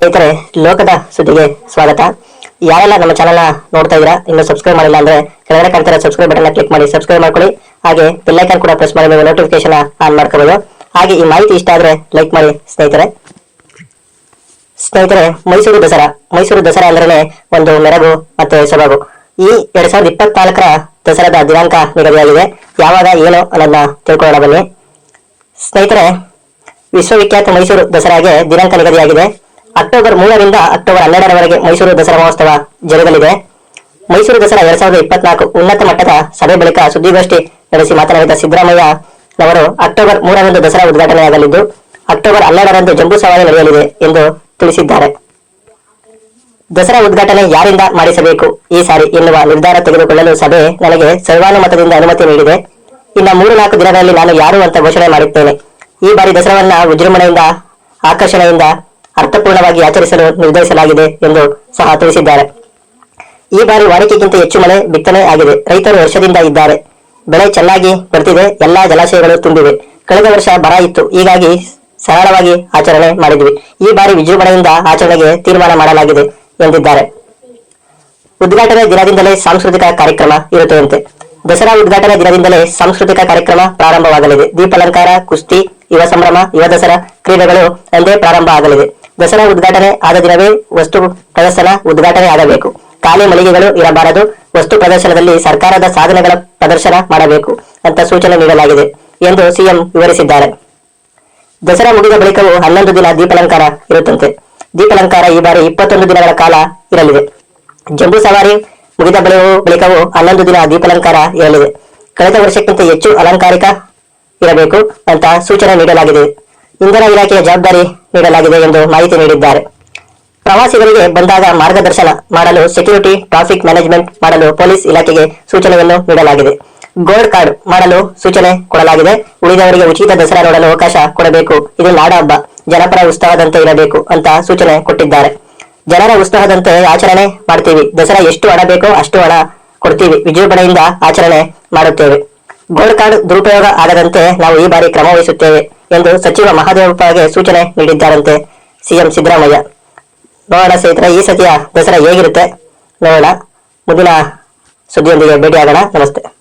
ಸ್ನೇಹಿತರೆ, ಲೋಕದ ಸುದ್ದಿಗೆ ಸ್ವಾಗತ. ಯಾರೆಲ್ಲ ನಮ್ಮ ಚಾನಲ್ ನೋಡ್ತಾ ಇದ್ದೀರಾ, ಇನ್ನು ಸಬ್ಸ್ಕ್ರೈಬ್ ಮಾಡಿಲ್ಲ ಅಂದ್ರೆ ಕೆಳಗಡೆ ಕಾಣ್ತಿರೋ ಸಬ್ಸ್ಕ್ರೈಬ್ ಬಟನ್ ಕ್ಲಿಕ್ ಮಾಡಿ ಸಬ್ಸ್ಕ್ರೈಬ್ ಮಾಡ್ಕೊಳ್ಳಿ. ಹಾಗೆ ಬೆಲ್ಲೈಕನ್ ಕೂಡ ಪ್ರೆಸ್ ಮಾಡಿ ನೋಟಿಫಿಕೇಶನ್ ಆನ್ ಮಾಡ್ಕೋಬಹುದು ಹಾಗೆ ಈ ಮಾಹಿತಿ ಇಷ್ಟ ಆದ್ರೆ ಲೈಕ್ ಮಾಡಿ, ಸ್ನೇಹಿತರೆ. ಸ್ನೇಹಿತರೆ, ಮೈಸೂರು ದಸರಾ. ಮೈಸೂರು ದಸರಾ ಅಂದ್ರೆ ಒಂದು ಮೆರಗು ಮತ್ತೆ ಸೊಬಗು. ಈ ಎರಡ್ ಸಾವಿರದ ಇಪ್ಪತ್ನಾಲ್ಕರ ದಸರಾದ ದಿನಾಂಕ ನಿಗದಿಯಾಗಿದೆ. ಯಾವಾಗ, ಏನು ಅನ್ನೋದನ್ನ ತಿಳ್ಕೊಳ್ಳೋಣ ಬನ್ನಿ. ಸ್ನೇಹಿತರೆ, ವಿಶ್ವವಿಖ್ಯಾತ ಮೈಸೂರು ದಸರಾಗೆ ದಿನಾಂಕ ನಿಗದಿಯಾಗಿದೆ. ಅಕ್ಟೋಬರ್ ಮೂರರಿಂದ ಅಕ್ಟೋಬರ್ ಹನ್ನೆರಡರವರೆಗೆ ಮೈಸೂರು ದಸರಾ ಮಹೋತ್ಸವ ಜರುಗಲಿದೆ. ಮೈಸೂರು ದಸರಾ ಎರಡ್ ಸಾವಿರದ ಇಪ್ಪತ್ನಾಲ್ಕು ಉನ್ನತ ಮಟ್ಟದ ಸಭೆ ಬಳಿಕ ಸುದ್ದಿಗೋಷ್ಠಿ ನಡೆಸಿ ಮಾತನಾಡಿದ ಸಿದ್ದರಾಮಯ್ಯ ಅವರು ಅಕ್ಟೋಬರ್ ಮೂರರಂದು ದಸರಾ ಉದ್ಘಾಟನೆಯಾಗಲಿದ್ದು, ಅಕ್ಟೋಬರ್ ಹನ್ನೆರಡರಂದು ಜಂಬೂ ಸವಾರಿ ನಡೆಯಲಿದೆ ಎಂದು ತಿಳಿಸಿದ್ದಾರೆ. ದಸರಾ ಉದ್ಘಾಟನೆ ಯಾರಿಂದ ಮಾಡಿಸಬೇಕು? ಈ ಸಾರಿ ಎನ್ನುವ ನಿರ್ಧಾರ ತೆಗೆದುಕೊಳ್ಳಲು ಸಭೆ ನನಗೆ ಸರ್ವಾನುಮತದಿಂದ ಅನುಮತಿ ನೀಡಿದೆ. ಇನ್ನು ಮೂರು ನಾಲ್ಕು ದಿನಗಳಲ್ಲಿ ನಾನು ಯಾರು ಅಂತ ಘೋಷಣೆ ಮಾಡುತ್ತೇನೆ. ಈ ಬಾರಿ ದಸರಾವನ್ನ ವಿಜೃಂಭಣೆಯಿಂದ ಆಕರ್ಷಣೆಯಿಂದ ಅರ್ಥಪೂರ್ಣವಾಗಿ ಆಚರಿಸಲು ನಿರ್ಧರಿಸಲಾಗಿದೆ ಎಂದು ಸಹ ತಿಳಿಸಿದ್ದಾರೆ. ಈ ಬಾರಿ ವಾಡಿಕೆಗಿಂತ ಹೆಚ್ಚು ಮಳೆ, ಬಿತ್ತನೆ ಆಗಿದೆ. ರೈತರು ವರ್ಷದಿಂದ ಇದ್ದಾರೆ. ಬೆಳೆ ಚೆನ್ನಾಗಿ ಬರ್ತಿದೆ. ಎಲ್ಲಾ ಜಲಾಶಯಗಳು ತುಂಬಿವೆ. ಕಳೆದ ವರ್ಷ ಬರ ಇತ್ತು. ಹೀಗಾಗಿ ಸರಳವಾಗಿ ಆಚರಣೆ ಮಾಡಿದ್ವಿ. ಈ ಬಾರಿ ವಿಜೃಂಭಣೆಯಿಂದ ಆಚರಣೆಗೆ ತೀರ್ಮಾನ ಮಾಡಲಾಗಿದೆ ಎಂದಿದ್ದಾರೆ. ಉದ್ಘಾಟನೆ ದಿನದಿಂದಲೇ ಸಾಂಸ್ಕೃತಿಕ ಕಾರ್ಯಕ್ರಮ ಇರುತ್ತದಂತೆ ದಸರಾ ಉದ್ಘಾಟನೆ ದಿನದಿಂದಲೇ ಸಾಂಸ್ಕೃತಿಕ ಕಾರ್ಯಕ್ರಮ ಪ್ರಾರಂಭವಾಗಲಿದೆ. ದೀಪಾಲಂಕಾರ, ಕುಸ್ತಿ, ಯುವ ಸಂಭ್ರಮ, ಯುವ ದಸರಾ ಕ್ರೀಡೆಗಳು ಎಂದೇ ಪ್ರಾರಂಭ ಆಗಲಿದೆ. ದಸರಾ ಉದ್ಘಾಟನೆ ಆದ ದಿನವೇ ವಸ್ತು ಪ್ರದರ್ಶನ ಉದ್ಘಾಟನೆ ಆಗಬೇಕು. ಖಾಲಿ ಮಳಿಗೆಗಳು ಇರಬಾರದು. ವಸ್ತು ಪ್ರದರ್ಶನದಲ್ಲಿ ಸರ್ಕಾರದ ಸಾಧನೆಗಳ ಪ್ರದರ್ಶನ ಮಾಡಬೇಕು ಅಂತ ಸೂಚನೆ ನೀಡಲಾಗಿದೆ ಎಂದು ಸಿಎಂ ವಿವರಿಸಿದ್ದಾರೆ. ದಸರಾ ಮುಗಿದ ಬಳಿಕವೂ ಹನ್ನೊಂದು ದಿನ ದೀಪಾಲಂಕಾರ ಇರುತ್ತಂತೆ. ದೀಪಾಲಂಕಾರ ಈ ಬಾರಿ ಇಪ್ಪತ್ತೊಂದು ದಿನಗಳ ಕಾಲ ಇರಲಿದೆ. ಜಂಬೂ ಸವಾರಿ ಮುಗಿದ ಬಳಿಕವೂ ಬಳಿಕವೂ ಹನ್ನೊಂದು ದಿನ ದೀಪಾಲಂಕಾರ ಇರಲಿದೆ. ಕಳೆದ ವರ್ಷಕ್ಕಿಂತ ಹೆಚ್ಚು ಅಲಂಕಾರಿಕ ಇರಬೇಕು ಅಂತ ಸೂಚನೆ ನೀಡಲಾಗಿದೆ. ಇಂಧನ ಇಲಾಖೆಯ ಜವಾಬ್ದಾರಿ ನೀಡಲಾಗಿದೆ ಎಂದು ಮಾಹಿತಿ ನೀಡಿದ್ದಾರೆ. ಪ್ರವಾಸಿಗರಿಗೆ ಬಂದಾಗ ಮಾರ್ಗದರ್ಶನ ಮಾಡಲು ಸೆಕ್ಯೂರಿಟಿ ಟ್ರಾಫಿಕ್ ಮ್ಯಾನೇಜ್ಮೆಂಟ್ ಮಾಡಲು ಪೊಲೀಸ್ ಇಲಾಖೆಗೆ ಸೂಚನೆಯನ್ನು ನೀಡಲಾಗಿದೆ. ಗೋಲ್ಡ್ ಕಾರ್ಡ್ ಮಾಡಲು ಸೂಚನೆ ಕೊಡಲಾಗಿದೆ. ಉಳಿದವರಿಗೆ ಉಚಿತ ದಸರಾ ನೋಡಲು ಅವಕಾಶ ಕೊಡಬೇಕು. ಇದು ನಾಡ ಹಬ್ಬ. ಜನಪರ ಉತ್ಸವದಂತೆ ಇರಬೇಕು ಅಂತ ಸೂಚನೆ ಕೊಟ್ಟಿದ್ದಾರೆ. ಜನರ ಉತ್ಸಾಹದಂತೆ ಆಚರಣೆ ಮಾಡ್ತೀವಿ. ದಸರಾ ಎಷ್ಟು ಹಣ ಬೇಕೋ ಅಷ್ಟು ಹಣ ಕೊಡ್ತೀವಿ. ವಿಜೃಂಭಣೆಯಿಂದ ಆಚರಣೆ ಮಾಡುತ್ತೇವೆ. ಗೋಲ್ಡ್ ಕಾರ್ಡ್ ದುರುಪಯೋಗ ಆಗದಂತೆ ನಾವು ಈ ಬಾರಿ ಕ್ರಮ ವಹಿಸುತ್ತೇವೆ. ಎಂದು ಸಚಿವ ಮಹಾದೇವಪ್ಪಗೆ ಸೂಚನೆ ನೀಡಿದ್ದಾರಂತೆ. ಸಿಎಂ ಸಿದ್ದರಾಮಯ್ಯ. ನೋಡೋಣ ಸ್ನೇಹಿತರೆ ಈ ಸತಿಯ ದಸರಾ ಹೇಗಿರುತ್ತೆ? ನೋಡೋಣ. ಮುಂದಿನ ಸುದ್ದಿಯೊಂದಿಗೆ ಭೇಟಿಯಾಗೋಣ. ನಮಸ್ತೆ.